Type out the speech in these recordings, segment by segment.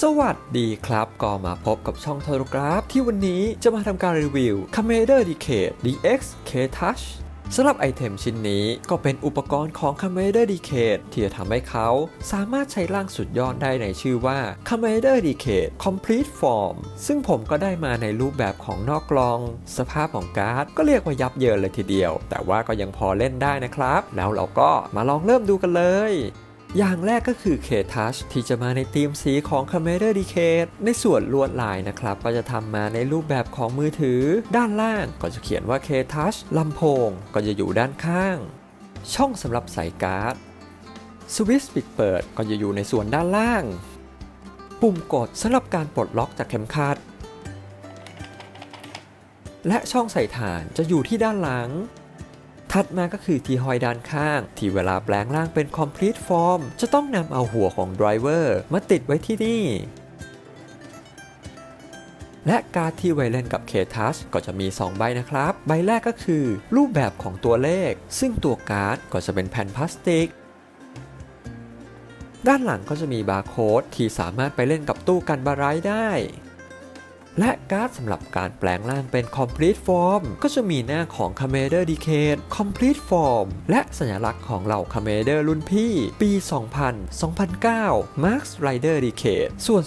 สวัสดีครับ ก็มาพบกับช่องโทรกราฟ ที่วันนี้จะมาทำการรีวิว Commander Decade DX K Touch สำหรับไอเทมชิ้นนี้ก็เป็นอุปกรณ์ของค a m r a d e r Decade ที่จะทำให้เขาสามารถใช้ร่างสุดยอดได้ในชื่อว่า Commander Decade Complete Form ซึ่งผมก็ได้มาในรูปแบบของนอกกลอง สภาพของการ์ดก็เรียกว่ายับเยินเลยทีเดียว แต่ว่าก็ยังพอเล่นได้นะครับ แล้วเราก็มาลองเริ่มดูกันเลย อย่างแรกก็คือ K-Touch ที่จะมาในธีมสีของ Commander Decade ในส่วนลวดลายนะครับ ก็จะทำมาในรูปแบบของมือถือ ด้านล่างก็จะเขียนว่า K-Touch ลำโพงก็จะอยู่ด้านข้าง ช่องสำหรับใส่การ์ดสวิตช์ปิดเปิดก็จะอยู่ในส่วนด้านล่าง ปุ่มกดสำหรับการปลดล็อกจากเข็มขัดและช่องใส่ถ่านจะอยู่ที่ด้านหลัง ถัดมาก็คือที่หอยด้านข้าง ที่เวลาแปลงร่างเป็น complete form จะต้องนำเอาหัวของ driver มาติดไว้ที่นี่ และการที่ไวเล่นกับ K-Touch ก็จะมี 2 ใบนะครับ ใบแรกก็คือ รูปแบบของตัวเลข ซึ่งตัวการ์ดก็จะเป็นแผ่นพลาสติกด้านหลังก็จะมีบาร์โค้ดที่สามารถไปเล่นกับตู้กันบารายได้ และการ์ดสำหรับการแปลงร่างเป็น Complete Form ก็จะมีหน้าของ Commander Decade Complete Form และสัญลักษณ์ของเหล่า Commander รุ่นพี่ ปี 2000 2009 Max Rider Decade ส่วน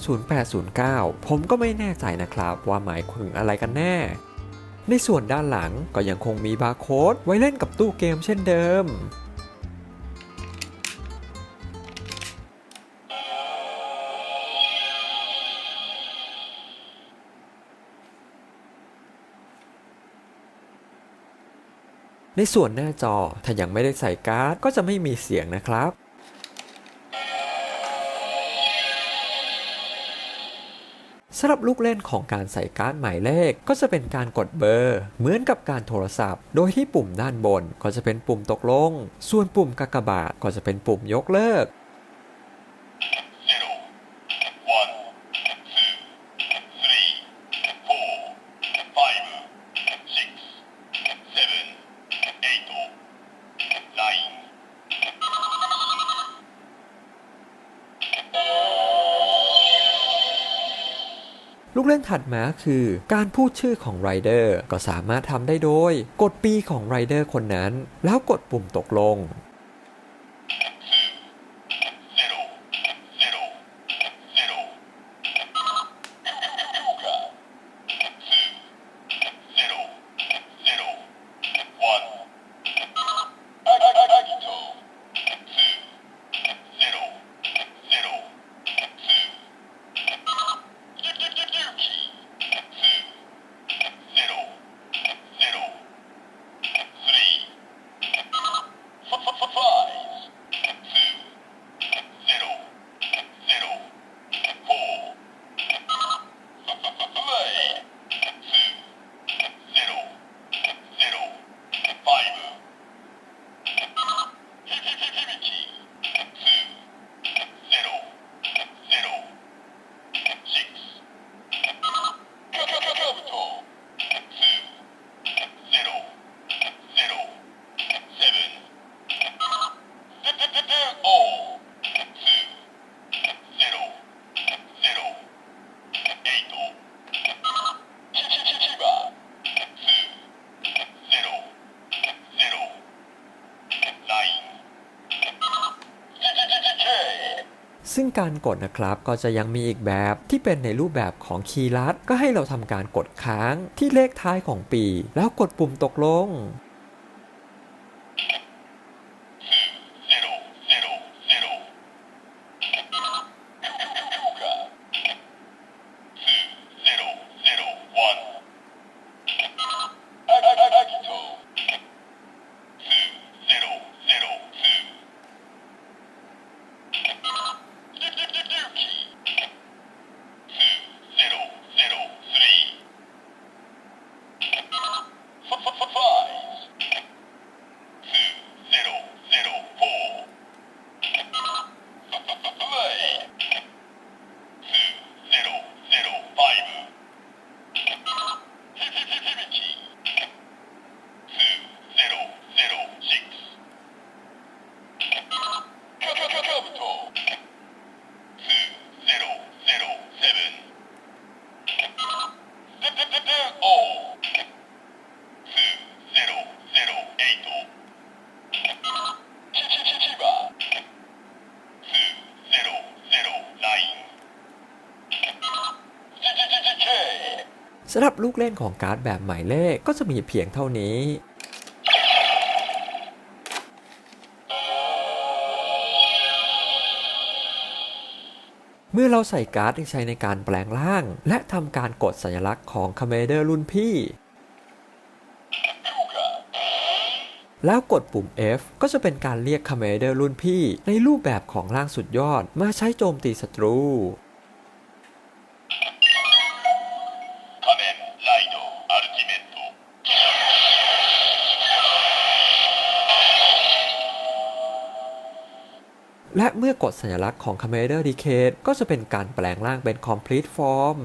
0809 ผมก็ไม่แน่ใจนะครับว่าหมายถึงอะไรกันแน่ในส่วนด้านหลังก็ยังคงมีบาร์โค้ดไว้เล่นกับตู้เกมเช่นเดิม ในส่วนหน้าจอถ้ายังไม่ได้ใส่การ์ดก็จะไม่มีเสียงนะครับ สำหรับลูกเล่นของการใส่การ์ดหมายเลขก็จะเป็นการกดเบอร์ เหมือนกับการโทรศัพท์ โดยที่ปุ่มด้านบนก็จะเป็นปุ่มตกลง ส่วนปุ่มกากบาทก็จะเป็นปุ่มยกเลิก กเล่นถัดมาคือ การพูดชื่อของไรเดอร์ก็สามารถทำได้โดย กดปีของไรเดอร์คนนั้น แล้วกดปุ่มตกลง ซึ่งการกดนะครับก็จะยังมีอีกแบบที่เป็นในรูปแบบของคีย์ลัด ก็ให้เราทำการกดค้างที่เลขท้ายของปี แล้วกดปุ่มตกลง สำหรับลูกเล่นของการ์ดแบบหมายเลขก็จะมีเพียงเท่านี้เมื่อเราใส่การ์ดที่ใช้ในการแปลงร่าง และทำการกดสัญลักษณ์ของคาเมเดอร์รุ่นพี่ แล้วกดปุ่ม F ก็จะเป็นการเรียกคาเมเดอร์รุ่นพี่ ในรูปแบบของร่างสุดยอดมาใช้โจมตีศัตรู และเมื่อกดสัญลักษณ์ของ Commander Decade ก็จะเป็นการแปลงร่างเป็น Complete Form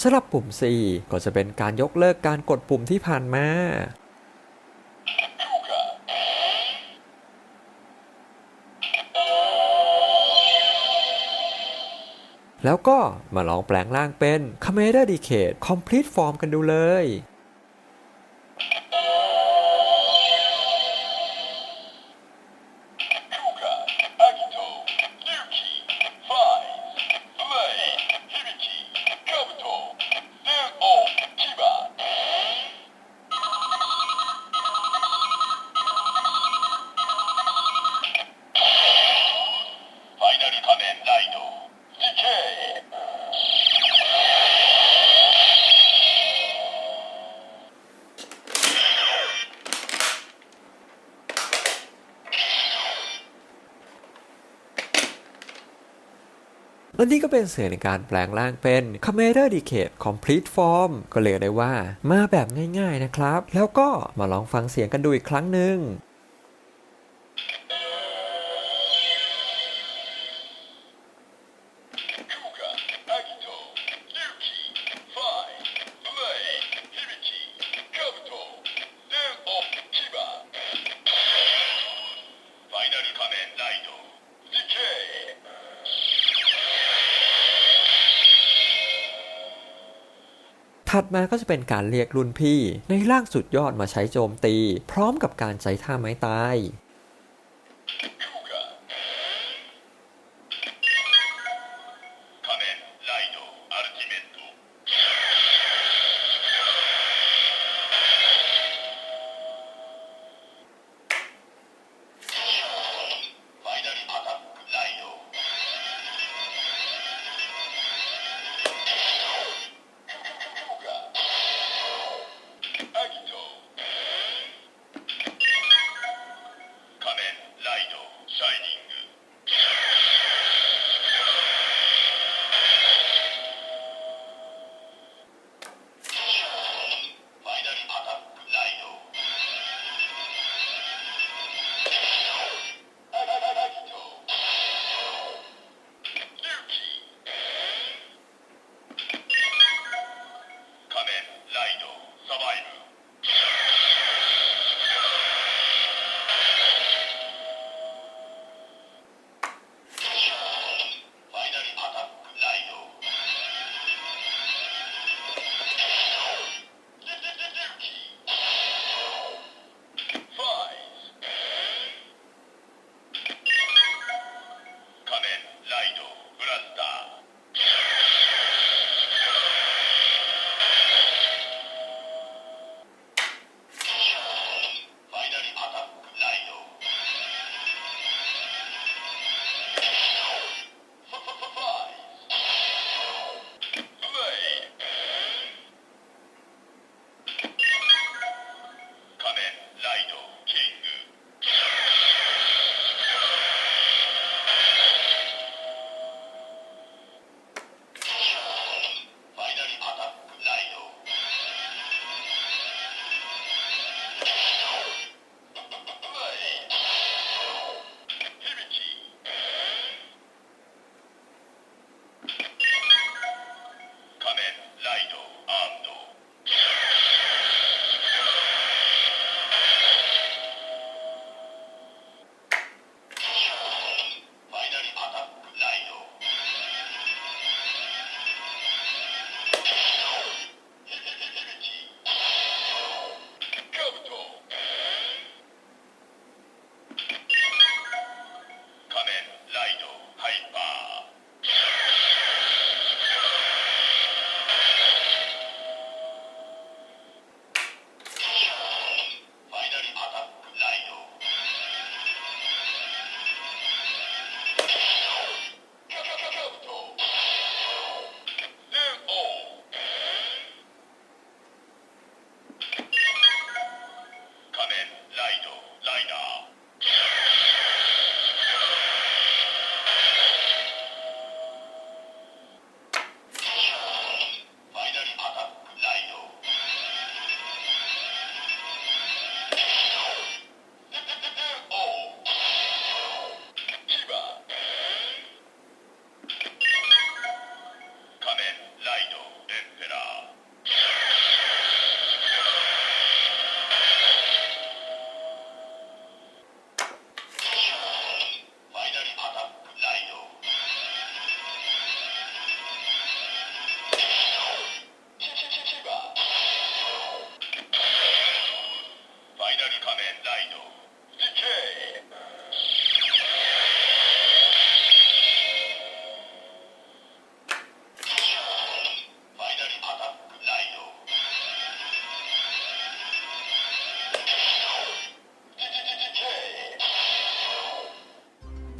สำหรับปุ่ม C ก็จะเป็นการยกเลิกการกดปุ่มที่ผ่านมา แล้วก็มาลองแปลงร่างเป็น c a m e r a d e c a t e Complete Form กันดูเลย และนี่ก็เป็นเสื่อในการแปลงร่างเป็น Commander Decade Complete Form ก็เรียกได้ว่ามาแบบง่ายๆนะครับ แล้วก็มาลองฟังเสียงกันดูอีกครั้งหนึ่ง ถัดมาก็จะเป็นการเรียกรุ่นพี่ ในร่างสุดยอดมาใช้โจมตี พร้อมกับการใช้ท่าไม้ตาย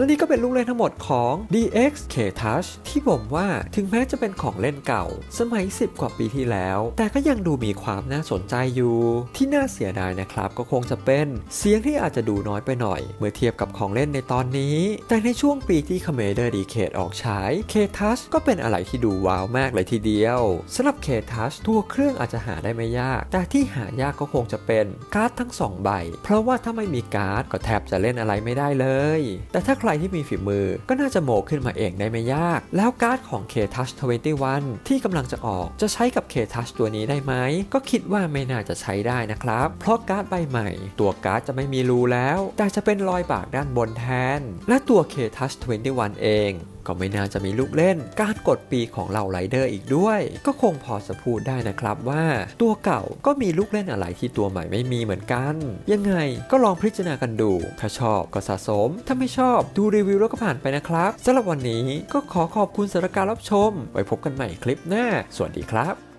และนี่ก็เป็นลูกเล่นทั้งหมดของ DX K Touch ที่ผมว่าถึงแม้จะเป็นของเล่นเก่า สมัย 10 กว่าปีที่แล้ว แต่ก็ยังดูมีความน่าสนใจอยู่ ที่น่าเสียดายนะครับ ก็คงจะเป็นเสียงที่อาจจะดูน้อยไปหน่อย เมื่อเทียบกับของเล่นในตอนนี้ แต่ในช่วงปีที่ Commander Decade ออกฉาย K Touch ก็เป็นอะไรที่ดูว้าวมากเลยทีเดียวสำหรับ K Touch ตัวเครื่องอาจจะหาได้ไม่ยาก แต่ที่หายากก็คงจะเป็นการ์ดทั้งสองใบ เพราะว่าถ้าไม่มีการ์ดก็แทบจะเล่นอะไรไม่ได้เลย แต่ถ้าใครที่มีฝีมือ ก็น่าจะโหมขึ้นมาเองได้ไม่ยาก แล้วการ์ดของ K Touch 21 ที่กำลังจะออกจะใช้กับ K Touch ตัวนี้ได้ไหม ก็คิดว่าไม่น่าจะใช้ได้นะครับ เพราะการ์ดใบใหม่ ตัวการ์ดจะไม่มีรูแล้ว แต่จะเป็นรอยบากด้านบนแทน และตัว K Touch 21 เองก็ไม่น่าจะมีลูกเล่น การกดปีของเหล่าไรเดอร์อีกด้วย ก็คงพอจะพูดได้นะครับว่าตัวเก่าก็มีลูกเล่นอะไรที่ตัวใหม่ไม่มีเหมือนกัน ยังไงก็ลองพิจารณากันดู ถ้าชอบก็สะสม ถ้าไม่ชอบดูรีวิวแล้วก็ผ่านไปนะครับสำหรับวันนี้ก็ขอขอบคุณสำหรับการรับชม ไว้พบกันใหม่คลิปหน้า สวัสดีครับ